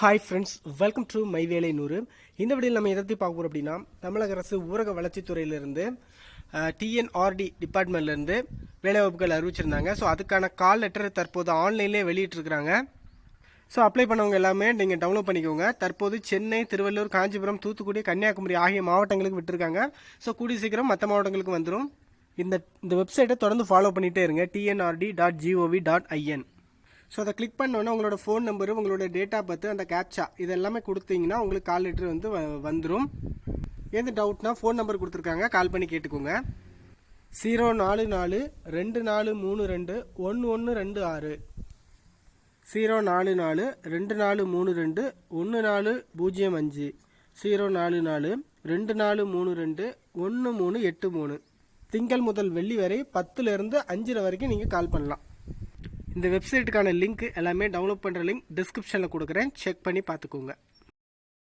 Hi friends welcome to my வேலை நூறு இந்த வீடியோவில் நம்ம எதை பற்றி பார்க்க போகிறோம் அப்படின்னா தமிழக அரசு ஊரக வளர்ச்சித்துறையிலிருந்து டிஎன்ஆர்டி டிபார்ட்மெண்ட்லேருந்து வேலைவாய்ப்புகள் அறிவிச்சிருந்தாங்க. ஸோ அதுக்கான கால் லெட்டர் தற்போது ஆன்லைன்லேயே வெளியிட்டிருக்கிறாங்க. ஸோ அப்ளை பண்ணவங்க எல்லாமே நீங்கள் டவுன்லோட் பண்ணிக்கோங்க. தற்போது சென்னை திருவள்ளூர் காஞ்சிபுரம் தூத்துக்குடி கன்னியாகுமரி ஆகிய மாவட்டங்களுக்கு விட்டுருக்காங்க. ஸோ கூடிய சீக்கிரம் மற்ற மாவட்டங்களுக்கு வந்துடும் இந்த இந்த வெப்சைட்டை தொடர்ந்து ஃபாலோ பண்ணிகிட்டே இருங்க. TNRD dot GOV dot IN so அதை கிளிக் பண்ணோன்னே உங்களோட ஃபோன் நம்பரு உங்களோட டேட்டா பார்த்து அந்த கேப்சா இது எல்லாமே கொடுத்தீங்கன்னா உங்களுக்கு கால் லெட்டர் வந்து வ- வந்துடும் எந்த டவுட்னா ஃபோன் நம்பர் கொடுத்துருக்காங்க கால் பண்ணி கேட்டுக்கோங்க. ஜீரோ நாலு நாலு ரெண்டு நாலு மூணு ரெண்டு ஒன்று ஒன்று ரெண்டு ஆறு. ஜீரோ நாலு நாலு ரெண்டு நாலு மூணு ரெண்டு ஒன்று நாலு பூஜ்ஜியம் அஞ்சு. ஜீரோ நாலு நாலு ரெண்டு நாலு மூணு ரெண்டு ஒன்று மூணு எட்டு மூணு. திங்கள் முதல் வெள்ளி வரை பத்துலேருந்து அஞ்சரை வரைக்கும் நீங்கள் கால் பண்ணலாம். இந்த வெப்சைட்டுக்கான லிங்க் எல்லாமே டவுன்லோட் பண்ணுற லிங்க் டிஸ்கிரிப்ஷனில் கொடுக்குறேன். செக் பண்ணி பார்த்துக்கோங்க.